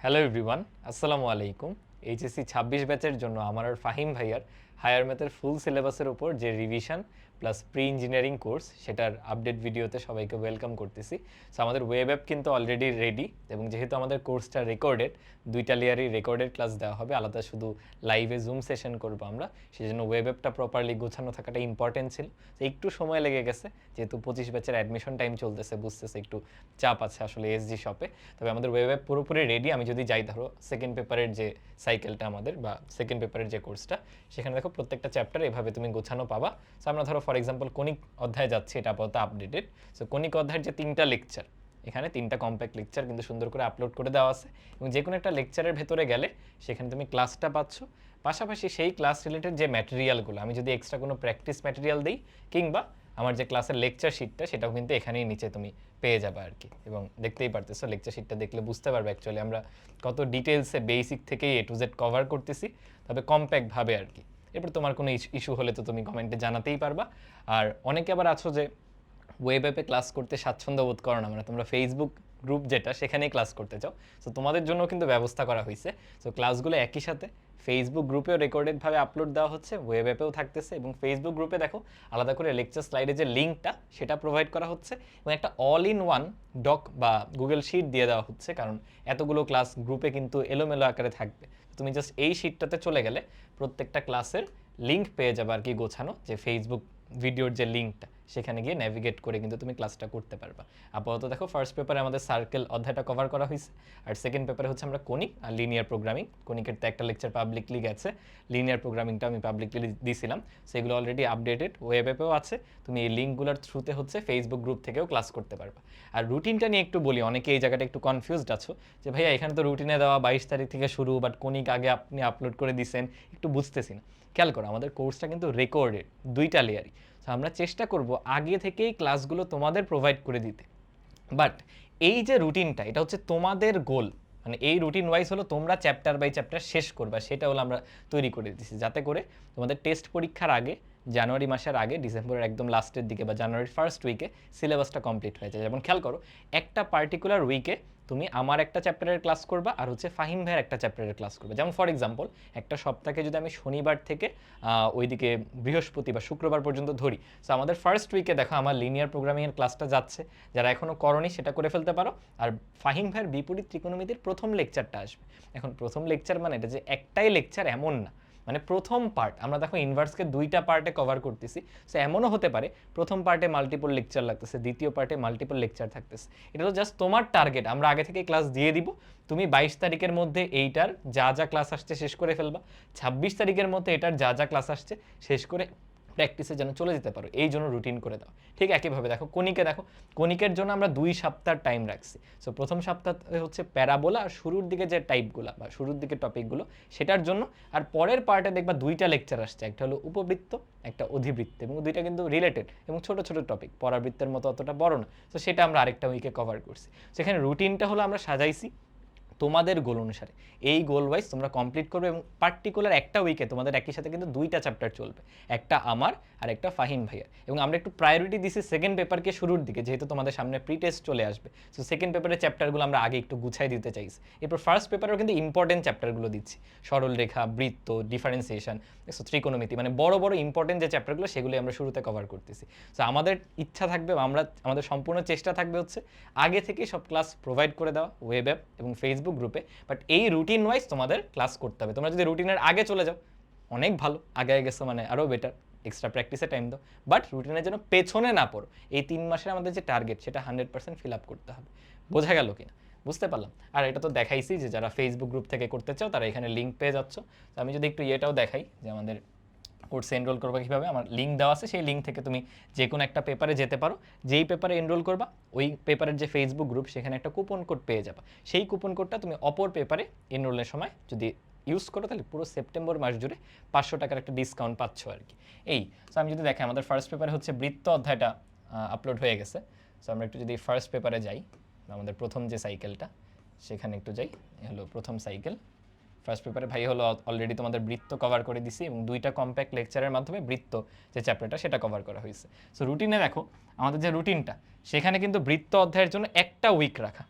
Hello everyone আসসালামু আলাইকুম HSC ছাব্বিশ ব্যাচের জন্য আমার আর ফাহিম ভাইয়ার হায়ার ম্যাথের ফুল সিলেবাসের উপর যে revision plus pre engineering course সেটার আপডেট ভিডিওতে সবাইকে ওয়েলকাম করতেছি। সো আমাদের ওয়েব অ্যাপ কিন্তু অলরেডি রেডি এবং যেহেতু আমাদের কোর্সটা রেকর্ডেড দুইটা লেয়ারই রেকর্ডেড ক্লাস দেওয়া হবে। আলাদা শুধু লাইভে জুম সেশন করব আমরা। সেই জন্য ওয়েব অ্যাপটা প্রপারলি গোছানো থাকাটা ইম্পর্টেন্ট ছিল। একটু সময় লেগে গেছে, যেহেতু পঁচিশ ব্যাচের অ্যাডমিশন টাইম চলতেছে, বুঝতেছে একটু চাপ আছে আসলে এসজি শপে তবে আমাদের ওয়েব অ্যাপ পুরোপুরি রেডি আমি যদি যাই ধরো সেকেন্ড পেপারের যে সাইকেলটা আমাদের বা সেকেন্ড পেপারের যে কোর্সটা সেখানে দেখো প্রত্যেকটা চ্যাপ্টার এভাবে তুমি গোছানো পাবা। সো আমরা ধরো ফর এক্সাম্পল কনিক অধ্যায় যাচ্ছি, এটা আপাতত আপডেটেড সো কনিক অধ্যায়ের যে তিনটা লেকচার এখানে তিনটা কম্প্যাক্ট লেকচার কিন্তু সুন্দর করে আপলোড করে দেওয়া আছে এবং যে কোনো একটা লেকচারের ভেতরে গেলে সেখানে তুমি ক্লাসটা পাচ্ছ। পাশাপাশি সেই ক্লাস রিলেটেড যে ম্যাটেরিয়ালগুলো আমি যদি এক্সট্রা কোনো প্র্যাকটিস ম্যাটেরিয়াল দিই, কিংবা আমার যে ক্লাসের লেকচার শিটটা সেটাও কিন্তু এখানেই নিচে তুমি পেয়ে যাবে আর কি এবং দেখতেই পারতেছো লেকচার শিটটা দেখলে বুঝতে পারবে অ্যাকচুয়ালি আমরা কত ডিটেলসে বেসিক থেকেই এ টু জেড কভার করতেছি। তবে কম্প্যাক্টভাবে আর কি এরপর তোমার কোনো ইস্যু হলে তো তুমি কমেন্টে জানাতেই পারবা। আর অনেকে আবার আছো যে ওয়েব অ্যাপে ক্লাস করতে স্বাচ্ছন্দ্য বোধ করো না মানে তোমরা ফেসবুক গ্রুপ যেটা, সেখানেই ক্লাস করতে চাও। সো তোমাদের জন্য কিন্তু ব্যবস্থা করা হয়েছে। সো ক্লাসগুলো একই সাথে ফেসবুক গ্রুপেও রেকর্ডেডভাবে আপলোড দেওয়া হচ্ছে ওয়েব অ্যাপেও থাকতেছে এবং ফেসবুক গ্রুপে দেখো, আলাদা করে লেকচার স্লাইডে যে লিঙ্কটা সেটা প্রোভাইড করা হচ্ছে এবং একটা অল ইন ওয়ান ডক বা গুগল শিট দিয়ে দেওয়া হচ্ছে, কারণ এতগুলো ক্লাস গ্রুপে কিন্তু এলোমেলো আকারে থাকবে। তুমি জাস্ট এই শিটটাতে চলে গেলে প্রত্যেকটা ক্লাসের লিঙ্ক পেয়ে যাবে আর কি গোছানো, যে ফেসবুক ভিডিওর যে লিঙ্কটা, সেখানে গিয়ে ন্যাভিগেট করে কিন্তু তুমি ক্লাসটা করতে পারবা। আপাতত দেখো ফার্স্ট পেপারে আমাদের সার্কেল অধ্যায়টা কভার করা হয়েছে আর সেকেন্ড পেপারে হচ্ছে আমরা কনিক আর লিনিয়ার প্রোগ্রামিং কনিকের তো একটা লেকচার পাবলিকলি গেছে লিনিয়ার প্রোগ্রামিংটা আমি পাবলিকলি দিয়েছিলাম সেগুলো অলরেডি আপডেটেড ওয়েব অ্যাপেও আছে। তুমি এই লিঙ্কগুলোর থ্রুতে হচ্ছে ফেসবুক গ্রুপ থেকেও ক্লাস করতে পারবা। আর রুটিনটা নিয়ে একটু বলি, অনেকে এই জায়গাটা একটু কনফিউজড আছো, যে ভাইয়া এখানে তো রুটিনে দেওয়া বাইশ তারিখ থেকে শুরু বাট কনিক আগে আপনি আপলোড করে দিছেন, একটু বুঝতেছি না। খেয়াল করো, আমাদের কোর্সটা কিন্তু রেকর্ডেড দুইটা লেয়ারই আমরা চেষ্টা করব আগে থেকেই ক্লাসগুলো তোমাদের প্রোভাইড করে দিতে। বাট এই যে রুটিনটা এটা হচ্ছে তোমাদের গোল মানে এই রুটিন ওয়াইজ হলো তোমরা চ্যাপ্টার বাই চ্যাপ্টার শেষ করবা, সেটা হলো আমরা তৈরি করে দিচ্ছি যাতে করে তোমাদের টেস্ট পরীক্ষার আগে, জানুয়ারি মাসের আগে, ডিসেম্বরের একদম লাস্টের দিকে বা জানুয়ারির ফার্স্ট উইকে সিলেবাসটা কমপ্লিট হয়ে যায়। যেমন খেয়াল করো, একটা পার্টিকুলার উইকে তুমি আমার একটা চ্যাপ্টারের ক্লাস করবা আর হচ্ছে ফাহিম ভাইয়ের একটা চ্যাপ্টারের ক্লাস করবে। যেমন ফর এক্সাম্পল একটা সপ্তাহে যদি আমি শনিবার থেকে ওইদিকে বৃহস্পতি বা শুক্রবার পর্যন্ত ধরি। সো আমাদের ফার্স্ট উইকে দেখো আমার লিনিয়ার প্রোগ্রামিংয়ের ক্লাসটা যাচ্ছে। যারা এখনও করনি সেটা করে ফেলতে পারো। আর ফাহিম ভাইয়ের বিপরীত ত্রিকোণমিতির প্রথম লেকচারটা আসবে। এখন প্রথম লেকচার মানে এটা যে একটাই লেকচার এমন না। মানে প্রথম পার্ট আমরা দেখো ইনভার্সকে দুইটা পার্টে কভার করতেছি। সো এমনও হতে পারে, প্রথম পার্টে মাল্টিপল লেকচার লাগতেছে, দ্বিতীয় পার্টে মাল্টিপল লেকচার থাকতেছে। এটা তো জাস্ট তোমার টার্গেট আমরা আগে থেকে ক্লাস দিয়ে দিব। তুমি বাইশ তারিখের মধ্যে এইটার যা যা ক্লাস আসছে শেষ করে ফেলবা। ছাব্বিশ তারিখের মধ্যে এটার যা যা ক্লাস আসছে শেষ করে প্র্যাকটিসে যেন চলে যেতে পারো, এই জন্য রুটিন করে দাও। ঠিক একইভাবে দেখো কনিকে দেখো কনিকের জন্য আমরা দুই সপ্তাহ টাইম রাখছি। সো প্রথম সপ্তাহ হচ্ছে প্যারাবোলা আর শুরুর দিকে যে টাইপগুলো বা শুরুর দিকে টপিকগুলো সেটার জন্য আর পরের পার্টে দেখবা দুইটা লেকচার আসছে। একটা হলো উপবৃত্ত, একটা অধিবৃত্ত এবং দুইটা কিন্তু রিলেটেড এবং ছোট ছোট টপিক পরাবৃত্তের মতো অতটা বড় না। তো সেটা আমরা আরেকটা উইকে কভার করছি। সেখানে রুটিনটা হলো আমরা সাজাইছি। তোমাদের গোল অনুসারে। এই গোল ওয়াইজ তোমরা কমপ্লিট করবে এবং পার্টিকুলার একটা উইকে তোমাদের একই সাথে কিন্তু দুইটা চ্যাপ্টার চলবে। একটা আমার আর একটা ফাহিম ভাইয়ার। এবং আমরা একটু প্রায়োরিটি দিছি সেকেন্ড পেপারকে শুরুর দিকে, যেহেতু তোমাদের সামনে প্রি টেস্ট চলে আসবে। সো সেকেন্ড পেপারের চ্যাপ্টারগুলো আমরা আগে একটু গুছাই দিতে চাইছি। এরপর ফার্স্ট পেপারেও কিন্তু ইম্পর্টেন্ট চ্যাপ্টারগুলো দিচ্ছি। সরল রেখা, বৃত্ত ডিফারেন্সিয়েশন ত্রিকোণমিতি মানে বড় বড় ইম্পর্টেন্ট যে চ্যাপ্টারগুলো সেগুলি আমরা শুরুতে কভার করতেছি। সো আমাদের ইচ্ছা থাকবে, আমরা, আমাদের সম্পূর্ণ চেষ্টা থাকবে হচ্ছে, আগে থেকেই সব ক্লাস প্রোভাইড করে দেওয়া ওয়েব অ্যাপ এবং ফেসবুক গ্রুপে বাট এই রুটিন ওয়াইজ তোমাদের ক্লাস করতে হবে। তোমরা যদি রুটিনের আগে চলে যাও, অনেক ভালো, আগে গেছো মানে আরও বেটার এক্সট্রা প্র্যাকটিসে টাইম দাও। বাট রুটিনের জন্য পেছনে না পড়ো। এই তিন মাসের আমাদের যে টার্গেট সেটা হান্ড্রেড পার্সেন্ট ফিল আপ করতে হবে। বোঝা গেল কিনা? বুঝতে পারলাম। আর এটা তো দেখাইছি যে যারা ফেসবুক গ্রুপ থেকে করতে চাও, তারা এখানে লিঙ্ক পেয়ে যাচ্ছ। তো আমি যদি একটু ইয়েটাও দেখাই যে আমাদের কোর্সে এনরোল করবা কীভাবে? আমার লিঙ্ক দেওয়া আছে, সেই লিঙ্ক থেকে তুমি যে কোনো একটা পেপারে যেতে পারো। যেই পেপারে এনরোল করবা, ওই পেপারের যে ফেসবুক গ্রুপ সেখানে একটা কুপন কোড পেয়ে যাবা। সেই কুপন কোডটা তুমি অপর পেপারে এনরোলের সময় যদি ইউজ করো, তাহলে পুরো সেপ্টেম্বর মাস জুড়ে পাঁচশো টাকার একটা ডিসকাউন্ট পাচ্ছ আর কি। এই সো আমি যদি দেখি, আমাদের ফার্স্ট পেপারে হচ্ছে বৃত্ত অধ্যায়টা আপলোড হয়ে গেছে। সো আমরা একটু যদি ফার্স্ট পেপারে যাই, আমাদের প্রথম যে সাইকেলটা সেখানে একটু যাই হলো প্রথম সাইকেল ফার্স্ট পেপারে ভাই হলো অলরেডি তোমাদের বৃত্ত কভার করে দিছি এবং দুইটা কম্প্যাক্ট লেকচারের মাধ্যমে বৃত্ত যে চ্যাপ্টারটা সেটা কভার করা হয়েছে। সো রুটিনে দেখো, আমাদের যে রুটিনটা সেখানে কিন্তু বৃত্ত অধ্যায়ের জন্য একটা উইক রাখা।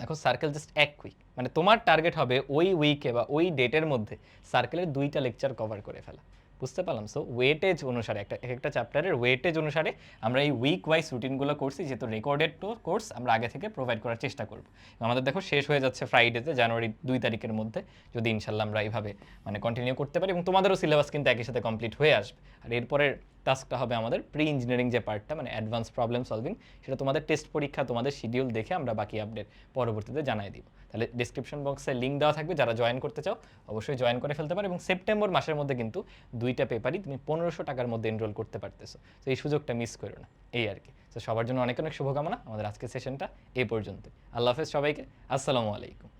দেখো সার্কেল জাস্ট এক উইক মানে তোমার টার্গেট হবে ওই উইকে বা ওই ডেটের মধ্যে সার্কেলের দুইটা লেকচার কভার করে ফেলা। বুঝতে পারলাম। সো ওয়েটেজ অনুসারে, একটা এক একটা চ্যাপ্টারের ওয়েটেজ অনুসারে আমরা এই উইক ওয়াইজ রুটিনগুলো করছি, যেহেতু রেকর্ডেড টু কোর্স আমরা আগে থেকে প্রোভাইড করার চেষ্টা করব। আমাদের দেখো শেষ হয়ে যাচ্ছে ফ্রাইডেতে জানুয়ারি দুই তারিখের মধ্যে। যদি ইনশাল্লাহ আমরা এইভাবে মানে কন্টিনিউ করতে পারি, এবং তোমাদেরও সিলেবাস কিন্তু একই সাথে কমপ্লিট হয়ে আসবে। আর এরপরের টাস্কটা হবে আমাদের প্রি ইঞ্জিনিয়ারিং যে পার্টটা মানে অ্যাডভান্স প্রবলেম সলভিং সেটা তোমাদের টেস্ট পরীক্ষা, তোমাদের শিডিউল দেখে আমরা বাকি আপডেট পরবর্তীতে জানাই দিব। তাহলে ডিসক্রিপশন বক্সে লিঙ্ক দেওয়া থাকবে, যারা জয়েন করতে চাও, অবশ্যই জয়েন করে ফেলতে পারো এবং সেপ্টেম্বর মাসের মধ্যে কিন্তু দুইটা পেপারই তুমি পনেরোশো টাকার মধ্যে এনরোল করতে পারতেছো। তো এই সুযোগটা মিস করো না, এই আর কি। তো সবার জন্য অনেক অনেক শুভকামনা, আমাদের আজকের সেশনটা এই পর্যন্ত আল্লাহ হাফেজ সবাইকে, আসসালামু আলাইকুম।